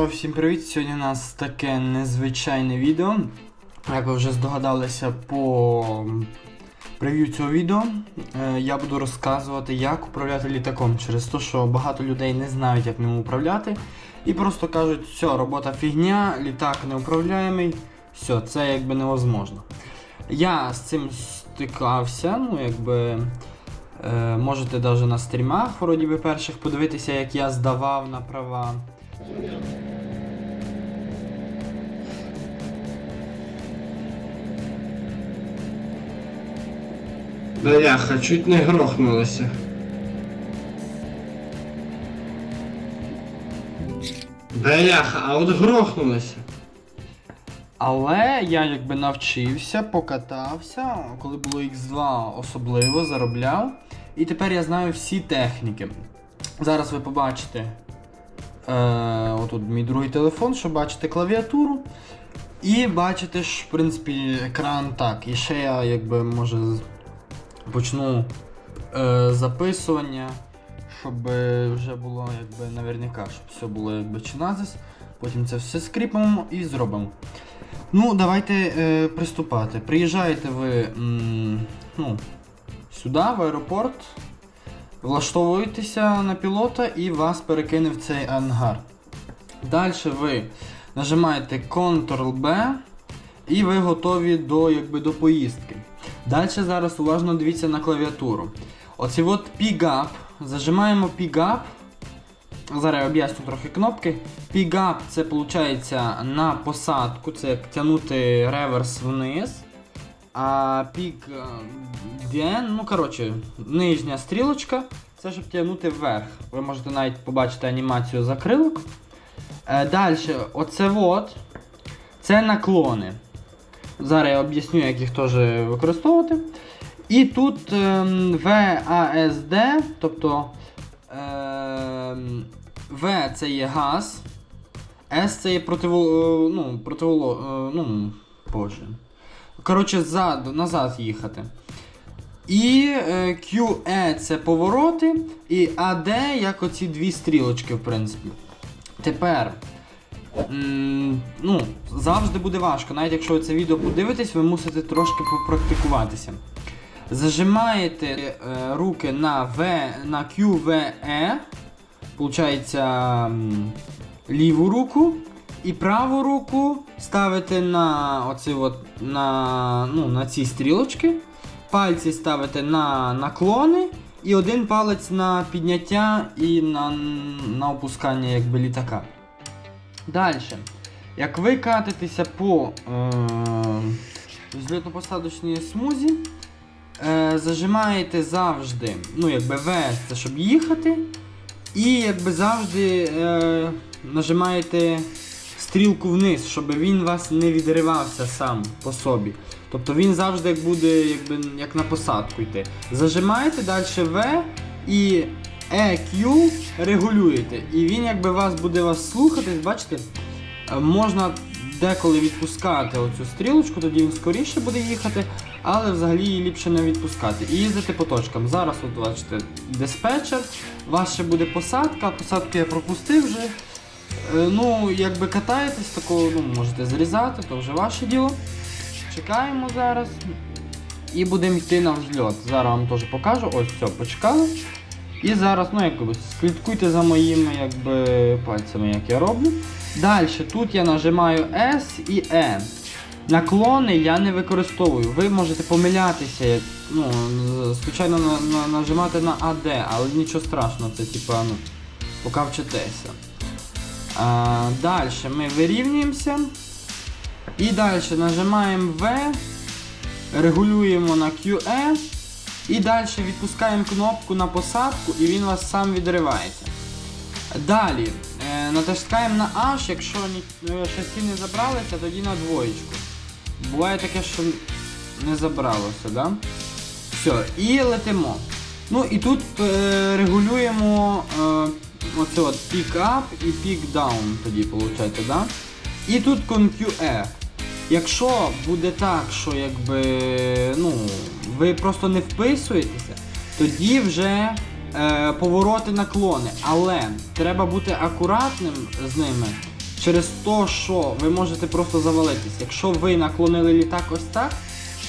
що, всім привіт! Сьогодні у нас таке незвичайне відео. Як ви вже здогадалися по прев'ю цього відео, е, я буду розказувати, як управляти літаком через те, що багато людей не знають, як ним управляти. І просто кажуть, все, робота фігня, літак неуправляємий, все, це якби невозможно. Я з цим стикався, ну якби. Е, можете навіть на стрімах, вроді би, перших подивитися, як я здавав на права. Бляха, чуть не грохнулося. Бляха, а от грохнулося. Але я якби навчився, покатався, коли було X2 особливо заробляв. І тепер я знаю всі техніки. Зараз ви побачите е, отут мій другий телефон, щоб бачите клавіатуру. І бачите ж, в принципі, екран так. І ще я якби може почну е, записування, щоб вже було якби наверняка, щоб все було якби чиназис. Потім це все скріпимо і зробимо. Ну, давайте е, приступати. Приїжджаєте ви м, ну, сюди, в аеропорт, влаштовуєтеся на пілота і вас перекине в цей ангар. Далі ви нажимаєте Ctrl-B і ви готові до, якби, до поїздки. Далі зараз уважно дивіться на клавіатуру. Оці от P-Gap, зажимаємо P-Gap. Зараз я об'ясню трохи кнопки. P-Gap це виходить на посадку, це як тягнути реверс вниз. А DN, ну коротше, нижня стрілочка, це щоб тягнути вверх. Ви можете навіть побачити анімацію закрилок. Е, Далі, оце от, це наклони. Зараз я об'ясню, як їх теж використовувати. І тут ем, VASD, тобто ем, V це є газ, S це є противоло, ну, противоло, е, ну, боже. Коротше, ззаду, назад їхати. І е, QE це повороти, і AD як оці дві стрілочки, в принципі. Тепер. Ну, завжди буде важко. Навіть якщо це відео подивитесь, ви мусите трошки попрактикуватися. Зажимаєте е, руки на V, на QVE, получається ліву руку, і праву руку ставите на оці от, на, ну, на ці стрілочки. Пальці ставите на наклони і один палець на підняття і на, на опускання якби, літака. Далі. Як ви катитеся по е, злітно-посадочній смузі, е, зажимаєте завжди, ну, якби V це щоб їхати, і якби завжди е, нажимаєте стрілку вниз, щоб він вас не відривався сам по собі. Тобто він завжди буде якби, як на посадку йти. Зажимаєте далі V і EQ регулюєте. І він якби вас буде вас слухати, бачите, е, можна деколи відпускати оцю стрілочку, тоді він скоріше буде їхати, але взагалі її ліпше не відпускати. І їздити по точкам. Зараз от бачите диспетчер, у вас ще буде посадка, посадку я пропустив вже. Е, Ну, якби катаєтесь, такого ну, можете зрізати, то вже ваше діло. Чекаємо зараз. І будемо йти на взльот. Зараз вам теж покажу. Ось все, почекали. І зараз, ну якби, слідкуйте за моїми якби, пальцями, як я роблю. Далі, тут я нажимаю S і E. Наклони я не використовую. Ви можете помилятися, ну, звичайно, на, на, нажимати на AD, але нічого страшного, це типа, ну, поки вчитеся. А, далі ми вирівнюємося. І далі нажимаємо V, регулюємо на QE. І далі відпускаємо кнопку на посадку і він вас сам відривається. Далі е, натискаємо на H, якщо е, шасі не забралися, тоді на двоєчку. Буває таке, що не забралося, да? Все, і летимо. Ну і тут е, регулюємо е, оце от up і down тоді виходить, да? І тут QE. Якщо буде так, що якби ну, ви просто не вписуєтеся, тоді вже е, повороти наклони. Але треба бути акуратним з ними, через те, що ви можете просто завалитись. Якщо ви наклонили літак ось так,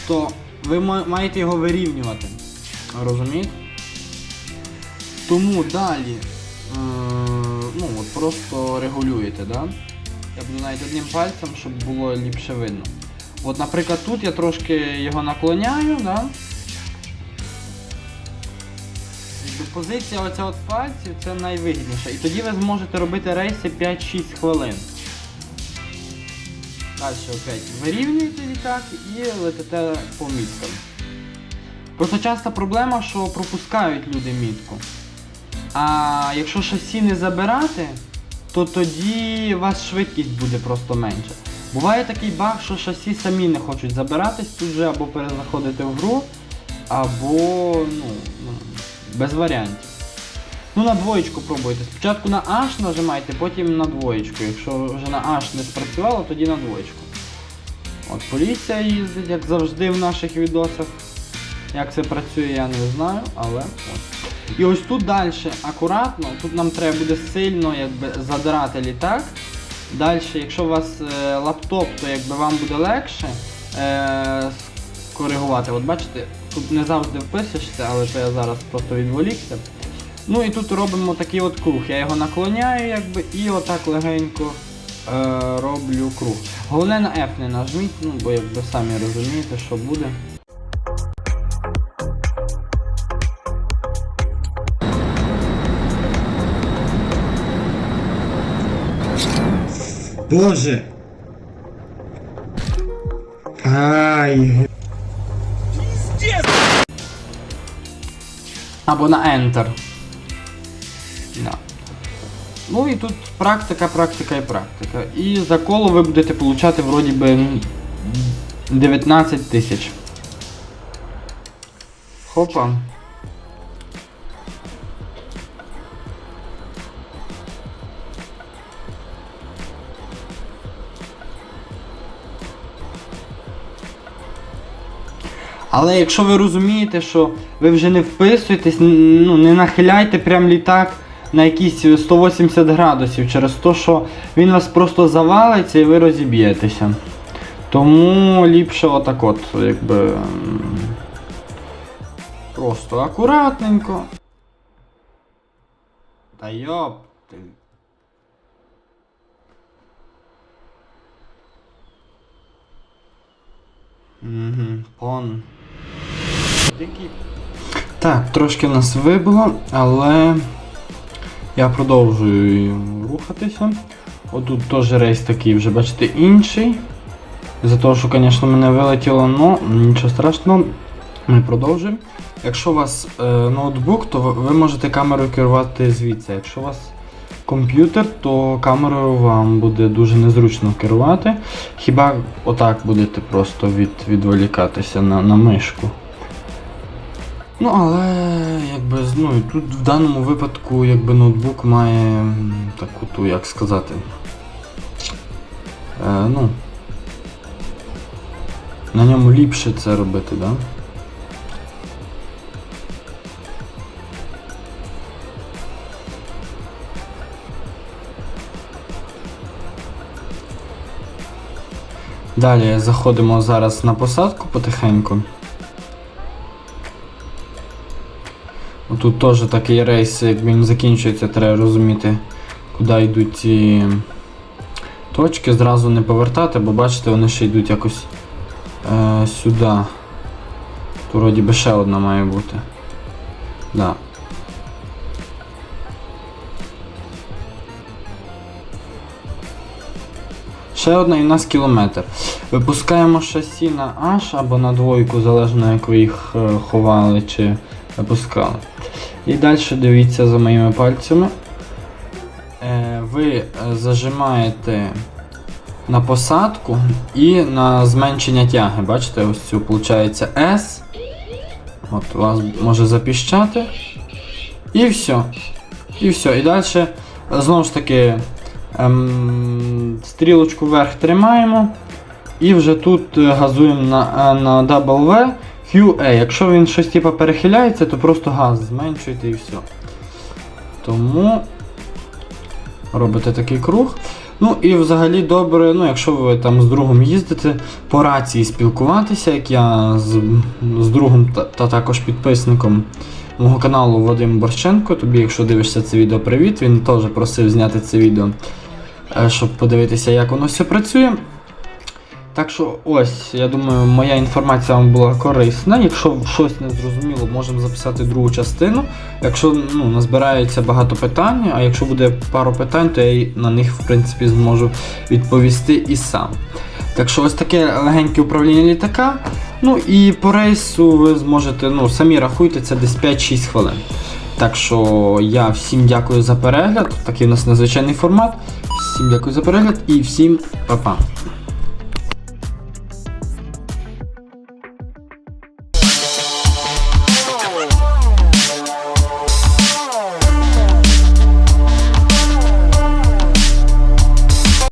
то ви маєте його вирівнювати. Розумієте? Тому далі е, ну, от просто регулюєте, да? Я буду навіть одним пальцем, щоб було ліпше видно. От, наприклад, тут я трошки його наклоняю, да? Позиція оця от пальців це найвигідніша. І тоді ви зможете робити рейси 5-6 хвилин. Далі опять вирівнюєте літак і летите по міткам. Просто часта проблема, що пропускають люди мітку. А якщо шасі не забирати, то тоді у вас швидкість буде просто менша. Буває такий баг, що шасі самі не хочуть забиратись тут же або перезаходити в гру, або ну, ну, без варіантів. Ну на двоєчку пробуйте. Спочатку на H нажимайте, потім на двоєчку. Якщо вже на H не спрацювало, тоді на двоєчку. От поліція їздить, як завжди в наших відосах. Як це працює, я не знаю, але от. І ось тут далі акуратно, тут нам треба буде сильно якби, задрати літак. Далі, якщо у вас е, лаптоп, то якби вам буде легше е, коригувати. От бачите, тут не завжди вписуєшся, але то я зараз просто відволікся. Ну і тут робимо такий от круг. Я його наклоняю якби, і отак легенько е, роблю круг. Головне на F не нажміть, ну бо якби самі розумієте, що буде. Боже. Ай. Або на Enter. Да. Ну і тут практика, практика і практика. І за коло ви будете получати вроді би 19 тисяч. Хопа. Але якщо ви розумієте, що ви вже не вписуєтесь, ну, не нахиляйте прям літак на якісь 180 градусів через те, що він вас просто завалиться і ви розіб'єтеся. Тому ліпше отак от, якби. Просто акуратненько. Та йоп. ти. Угу, пон. Так, трошки нас вибило, але я продовжую рухатися. Отут теж рейс такий вже, бачите, інший. За того, що, звісно, мене вилетіло, але нічого страшного. Ми продовжуємо. Якщо у вас е, ноутбук, то ви можете камерою керувати звідси. Якщо у вас комп'ютер, то камерою вам буде дуже незручно керувати. Хіба отак будете просто від, відволікатися на, на мишку. Ну, але якби ну, тут в даному випадку якби ноутбук має таку ту, як сказати. Е, ну, на ньому ліпше це робити, да? Далі заходимо зараз на посадку потихеньку. Тут теж такий рейс, як він закінчується, треба розуміти, куди йдуть ці точки, зразу не повертати, бо бачите, вони ще йдуть якось е, сюди. Тут вроді би ще одна має бути. Да. Ще одна і в нас кілометр. Випускаємо шасі на H або на двойку, залежно як ви їх е, ховали чи випускали. І далі дивіться за моїми пальцями. Е, ви е, зажимаєте на посадку і на зменшення тяги. Бачите, ось цю виходить S. От вас може запіщати. І все. І все. І далі знову ж таки ем, стрілочку вверх тримаємо. І вже тут е, газуємо на, на W. QA. Якщо він щось типу перехиляється, то просто газ зменшуєте і все. Тому робите такий круг. Ну і взагалі добре, ну якщо ви там з другом їздите, по рації спілкуватися, як я з, з другом та, та також підписником мого каналу Вадим Борщенко. Тобі, якщо дивишся це відео, привіт. Він теж просив зняти це відео, е, щоб подивитися, як воно все працює. Так що ось, я думаю, моя інформація вам була корисна. Якщо щось не зрозуміло, можемо записати другу частину. Якщо ну, назбирається багато питань, а якщо буде пару питань, то я на них в принципі зможу відповісти і сам. Так що ось таке легеньке управління літака. Ну і по рейсу ви зможете, ну, самі рахуйте, це десь 5-6 хвилин. Так що я всім дякую за перегляд. Такий у нас надзвичайний формат. Всім дякую за перегляд і всім па-па.